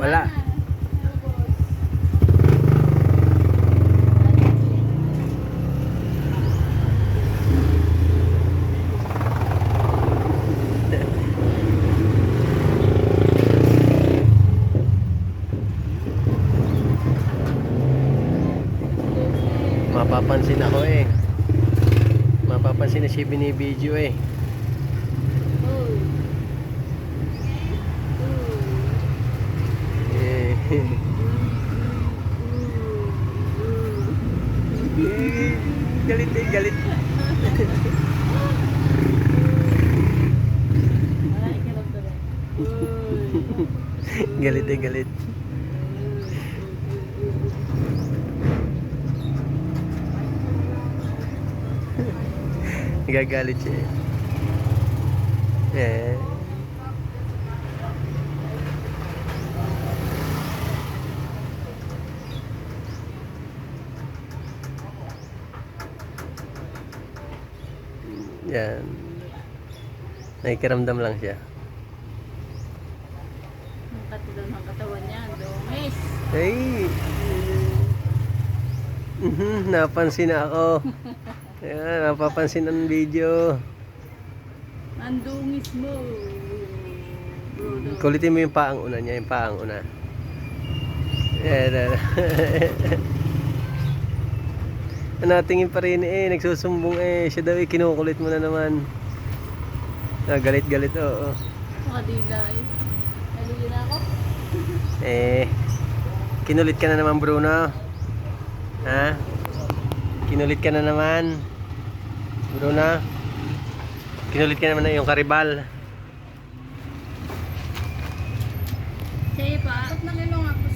Wala. Mapapansin ako eh. Mapapansin na si binibideo eh. Eh, galit eh, galit. galit eh, galit. Nagagalit siya eh. Eh. Yan. Nakikiramdam lang siya. Ang katulad ng katawan niya, dungis. Ay! Mhm, napansin na ako. Ayan, napapansin ang video. Ang dungis mo. Bruno. Kulitin mo yung paang una niya, yung paang una. Ayan. Natingin pa rin eh, nagsusumbong eh. Siya daw eh, kinukulit mo na naman. Ah, galit-galit, oo. Makadila eh. Naluyo na ako. Eh, kinulit ka na naman Bruno. Ha? Kinulit ka na naman. Bruno. Kinulit ka naman na yung karibal. Siya pa. Ba't nakilong ako